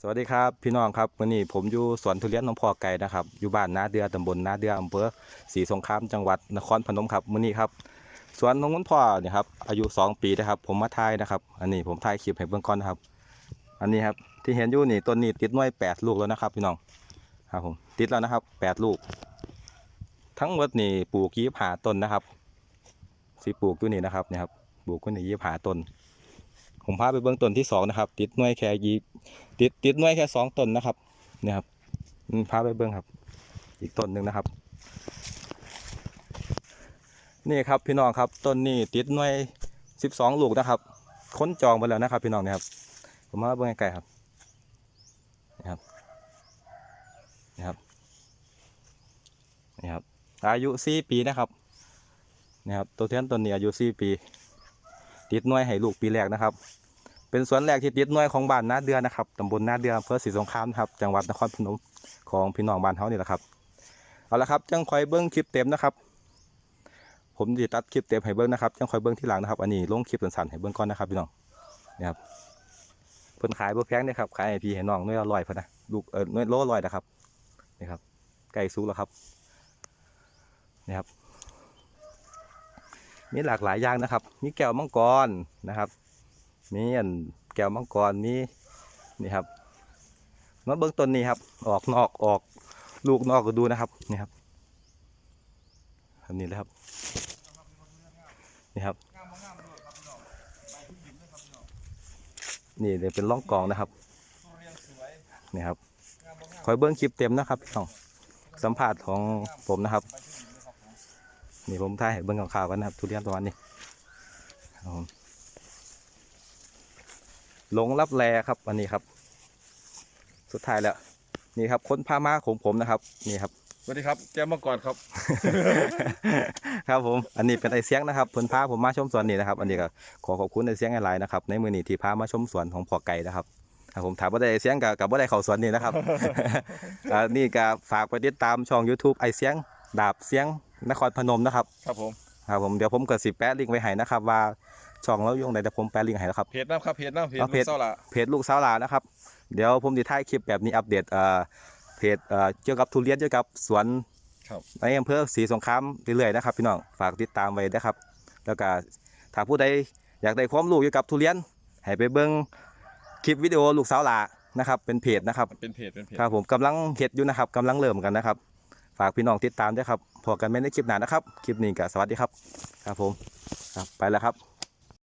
สวัสดีครับพี่น้องครับวันนี้ผมอยู่สวนทุเรียนหนองพอไก่นะครับอยู่บ้านนาเดือตำบลนาเดืออำเภอศรีสงครามจังหวัดนครพนมครับมื้อนี้ครับสวนของคุณพ่อเนี่ยครับอายุ 2 ปีนะครับ ผมมาถ่ายนะครับ อันนี้ผมถ่ายคลิปให้เบิ่งก่อนนะครับ อันนี้ครับที่เห็นอยู่นี่ต้นนี้ติดน่วย8 ลูกแล้วนะครับ พี่น้องครับผมติดแล้วนะครับ 8 ลูก ทั้งหมดนี่ปลูกยี่หาต้นนะครับสิปลูกอยู่นี่นะครับนี่ครับปลูกอยู่นี่ยี่หาต้น ผมพาไปเบื้องต้นที่สองนะครับ ติดหน่วยแค่ยีติดติดหน่วยแค่สองต้นนะครับเนี่ยครับพาไปเบื้องครับ อีกต้นหนึ่งนะครับ นี่ครับพี่น้องครับต้นนี้ติดหน่วยสิบสองลูกนะครับ ค้นจองไปแล้วนะครับ พี่น้องเนี่ยครับ ผมมาเบื้องไกลครับนี่ครับนี่ครับนี่ครับอายุสี่ปีนะครับนี่ครับตัวเทียนต้นนี้อายุสี่ปี ติดหน่วยให้ลูกปีแรกนะครับ เป็นสวนแรกที่ติดหน่วยของบ้านนาเดือนะครับตำบลนาเดืออำเภอศรีสงครามนะครับจังหวัดนครพนมของพี่น้องบ้านเฮานี่แหละครับเอาละครับจังคอยเบิ้งคลิปเต็มนะครับ ผมจะตัดคลิปเต็มให้เบิ้งนะครับจังคอยเบิ้งที่หลังนะครับ อันนี้ลงคลิปสั้นๆให้เบิ้งก่อนนะครับพี่น้องนี่ครับเพิ่นขายบ่แพงเด้ครับขายให้พี่ให้น้องน่วยละร้อยพิ่นะลูกเออน่วยโลละร้อยนะครับนี่ครับไก่สุกแล้วครับนี่ครับ มีหลากหลายอย่างนะครับ มีแก้วมังกรนะครับ มีอันแก้วมังกรมีนี่ครับมาเบื้องต้นนี้ครับ ออกนอกออกลูกนอกก็ดูนะครับนี่ครับอันนี้เลยครับนี่ครับนี่เดี๋ยวเป็นร่องกองนะครับนี่ครับคอยเบื้องคลิปเต็มนะครับพี่น้องสัมผัสของผมนะครับ นี่ผมถ่ายให้เบิ่งข่าวๆกันนะครับ ทุเรียนประมาณนี้ครับผมหลงรับแลครับอันนี้ครับ สุดท้ายแล้ว นี่ครับคนพามาของผมนะครับ นี่ครับสวัสดีครับแก้มมังกรครับ ครับผม อันนี้เป็นไอเสียงนะครับเพิ่นพาผมมาชมสวนนี่นะครับ อันนี้ก็ขอขอบคุณไอเสียงหลายๆนะครับในมือนี้ที่พามาชมสวนของพอไก่นะครับครับผมถามว่าได้ไอเสียงกับกับว่าได้เข้าสวนนี่นะครับอ่านี่ก็ฝากไปติดตามช่อง YouTube ไอเสียง ดาบเสียง นครพนมนะครับ ครับผมครับผมเดี๋ยวผมก็สิแปะลิงก์ไว้ให้นะครับ ว่าช่องเราอยู่ไหนแต่ผมแปะลิงก์ให้แล้วครับ เพจน้ำครับเพจน้ำเพจเอาเพจลูกเศร้าละเพจลูกสาวลานะครับ เดี๋ยวผมจะถ่ายคลิปแบบนี้อัปเดตเอ่อเพจเอ่อเกี่ยวกับทุเรียนเกี่ยวกับสวน ครับ ในอำเภอศรีสงครามเรื่อยๆนะครับพี่น้องฝากติดตามไว้นะครับ แล้วก็ถ้าผู้ใดอยากได้ความรู้เกี่ยวกับทุเรียนให้ไปเบิ่งคลิปวิดีโอลูกสาวลานะครับเป็นเพจนะครับเป็นเพจเป็นเพจ ครับผมกำลังเฮ็ดอยู่นะครับกำลังเริ่มกันนะครับ ฝากพี่น้องติดตามด้วยครับพอกันไม่ในคลิปหน้านะครับ คลิปนี้ก็สวัสดีครับ ครับผมครับไปแล้วครับ